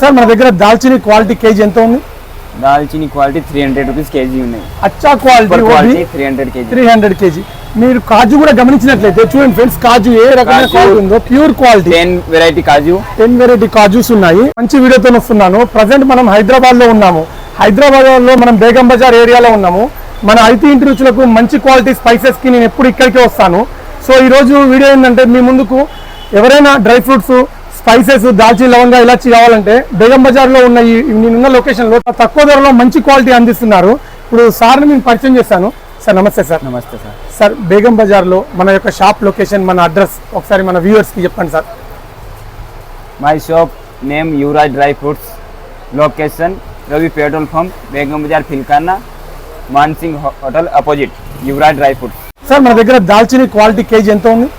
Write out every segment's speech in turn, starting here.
Sir మన దగ్గర దాల్చిని క్వాలిటీ కేజీ ఎంత ఉంది? దాల్చిని quality three hundred rupees KG ఉన్నాయి. అచ్చా quality three hundred KG. Three hundred KG. మీరు కాజు కూడా గమనించినట్లయితే చూడండి ఫ్రెండ్స్ కాజు ఏ రకమైన కాజు. క్వాలిటీ ఉందో ప్యూర్ క్వాలిటీ. టెన్ వెరైటీ కాజు. టెన్ వెరైటీ కాజూస్ ఉన్నాయి. మంచి వీడియోతో వస్తున్నాను. ప్రజెంట్ మనం హైదరాబాద్లో ఉన్నాము. హైదరాబాద్లో మనం బేగం బజార్ ఏరియాలో ఉన్నాము. మన ఐటీ ఇంటి రుచులకు మంచి క్వాలిటీ స్పైసెస్కి నేను ఎప్పుడు ఇక్కడికే వస్తాను. సో ఈ రోజు వీడియో ఏంటంటే మీ ముందుకు ఎవరైనా డ్రై ఫ్రూట్స్ స్పైసెస్ దాల్చి లవంగా ఇలాచి కావాలంటే బేగం బజార్లో ఉన్న ఈ నేనున్న లొకేషన్లో తక్కువ ధరలో మంచి క్వాలిటీ అందిస్తున్నారు. ఇప్పుడు సార్ని నేను పరిచయం చేస్తాను. సార్ నమస్తే సార్. నమస్తే సార్. సార్ బేగం బజార్లో మన యొక్క షాప్ లొకేషన్ మన అడ్రస్ ఒకసారి మన వ్యూవర్స్కి చెప్పండి sir. My shop name Yuvraj dry fruits. Location Ravi petrol pump Begum Bazar Filkhana Mansingh hotel opposite Yuvraj dry fruits. Sir మన దగ్గర దాల్చిని క్వాలిటీ కేజీ ఎంత ఉంది?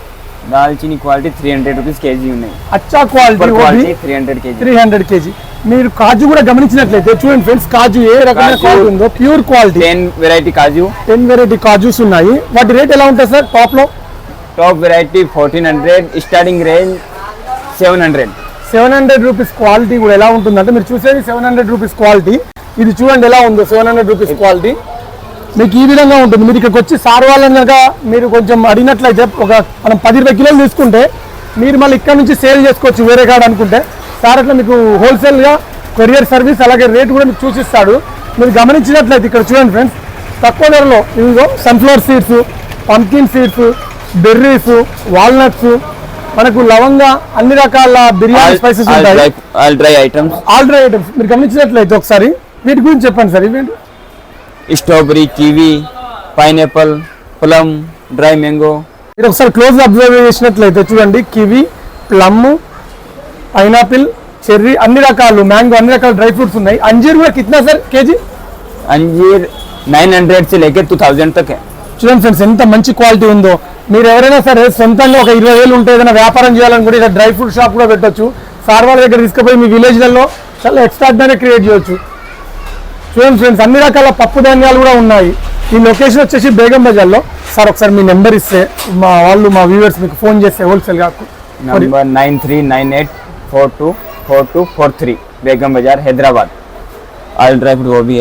దాల్చిని quality three hundred rupees KG ఉన్నాయి. అచ్చా quality three hundred KG three hundred KG మీరు కాజు కూడా గమనించినట్లయితే చూడండి ఫ్రెండ్స్ కాజు ఏ రకమైన. క్వాలిటీ ఉందో? ప్యూర్ క్వాలిటీ టెన్ వెరైటీ కాజు. టెన్ వెరైటీ కాజూస్ ఉన్నాయి. వాటి రేట్ ఎలా ఉంటుంది సార్? టాప్లో? Top variety fourteen hundred starting range seven hundred seven hundred rupees quality కూడా ఎలా ఉంటుందంటే మీరు చూసేది సెవెన్ హండ్రెడ్ రూపీస్ క్వాలిటీ ఇది చూడండి ఎలా ఉందో? సెవెన్ హండ్రెడ్ రూపీస్ క్వాలిటీ మీకు ఈ విధంగా ఉంటుంది. మీరు ఇక్కడికి వచ్చి సార్ వాళ్ళని కనుక మీరు కొంచెం అడిగినట్లయితే ఒక మనం పది ఇరవై కిలోలు తీసుకుంటే మీరు మళ్ళీ ఇక్కడ నుంచి సేల్ చేసుకోవచ్చు వేరే కాడ అనుకుంటే. సార్ అట్లా మీకు హోల్సేల్గా కొరియర్ సర్వీస్ అలాగే రేట్ కూడా మీకు చూసిస్తాడు. మీరు గమనించినట్లయితే ఇక్కడ చూడండి ఫ్రెండ్స్ తక్కువ ధరలో ఇదిగో sunflower seeds pumpkin seeds berries walnuts మనకు లవంగా అన్ని రకాల బిర్యానీ స్పైసెస్ ఉంటాయి. All dry items all dry items మీరు గమనించినట్లయితే ఒకసారి వీటి గురించి చెప్పండి సార్. ఇవేంటి? Strawberry kiwi pineapple plum dry mango. మీరు ఒకసారి క్లోజ్ అబ్జర్వ్ చేసినట్లయితే చూడండి కివీ ప్లమ్ పైనాపిల్ చెర్రీ అన్ని రకాలు మ్యాంగో అన్ని రకాల డ్రై ఫ్రూట్స్ ఉన్నాయి. అంజీర్ కూడా కిట్నా సార్ కేజీ? అంజీర్ నైన్ హండ్రెడ్ సి లేకే టూ థౌజండ్ తక్. చూడండి ఫ్రెండ్స్ ఎంత మంచి క్వాలిటీ ఉందో. మీరు ఎవరైనా సరే సొంతంగా ఒక ఇరవై వేలు ఉంటే ఏదైనా వ్యాపారం చేయాలని కూడా ఇక్కడ డ్రై ఫ్రూట్ షాప్ కూడా పెట్టొచ్చు. సార్ వాళ్ళ దగ్గర తీసుకుపోయి మీ విలేజ్లలో చాలా ఎక్స్ట్రాడినరీ క్రియేట్ చేయొచ్చు. చూడండి ఫ్రెండ్స్ అన్ని రకాల పప్పు ధాన్యాలు కూడా ఉన్నాయి. ఈ లొకేషన్ వచ్చేసి బేగం బజార్లో. సార్ ఒకసారి మీ నెంబర్ ఇస్తే మా వాళ్ళు మా వ్యూవర్స్ మీకు ఫోన్ చేస్తే హోల్సేల్ కాకు nine three nine eight four two four two four three Begum Bazar Hyderabad. All dry fruit gobi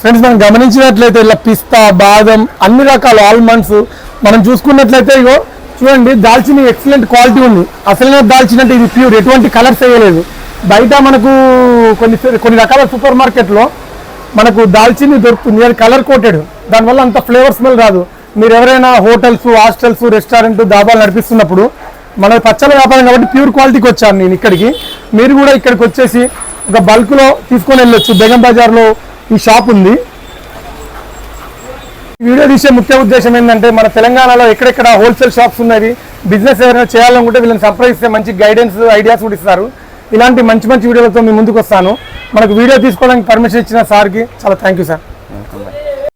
friends మనం గమనించినట్లయితే ఇలా పిస్తా బాదం అన్ని రకాల ఆల్మండ్స్ మనం చూసుకున్నట్లయితే ఇగో చూడండి దాల్చిన ఎక్సలెంట్ క్వాలిటీ ఉంది. అసలైన దాల్చిన అంటే ఇది ప్యూర్ ఎటువంటి కలర్స్ వేయలేదు. బయట మనకు కొన్ని కొన్ని రకాల సూపర్ మార్కెట్లో మనకు దాల్చిని దొరుకుతుంది అది కలర్ కోటెడ్ దానివల్ల అంత ఫ్లేవర్ స్మెల్ రాదు. మీరు ఎవరైనా హోటల్స్ హాస్టల్స్ రెస్టారెంట్ దాబాలు నడిపిస్తున్నప్పుడు మన పచ్చల వ్యాపారం కాబట్టి ప్యూర్ క్వాలిటీకి వచ్చాను నేను ఇక్కడికి. మీరు కూడా ఇక్కడికి వచ్చేసి ఒక బల్క్లో తీసుకొని వెళ్ళొచ్చు. బేగం బజార్లో ఈ షాప్ ఉంది. వీడియో తీసే ముఖ్య ఉద్దేశం ఏంటంటే మన తెలంగాణలో ఎక్కడెక్కడ హోల్సేల్ షాప్స్ ఉన్నవి బిజినెస్ ఏదైనా చేయాలనుకుంటే వీళ్ళని సంప్రదిస్తే మంచి గైడెన్స్ ఐడియాస్ కూడా ఇస్తారు. ఇలాంటి మంచి మంచి వీడియోలతో మీ ముందుకు వస్తాను. మనకు వీడియో తీసుకోవడానికి పర్మిషన్ ఇచ్చిన సార్కి చాలా థ్యాంక్ యూ సార్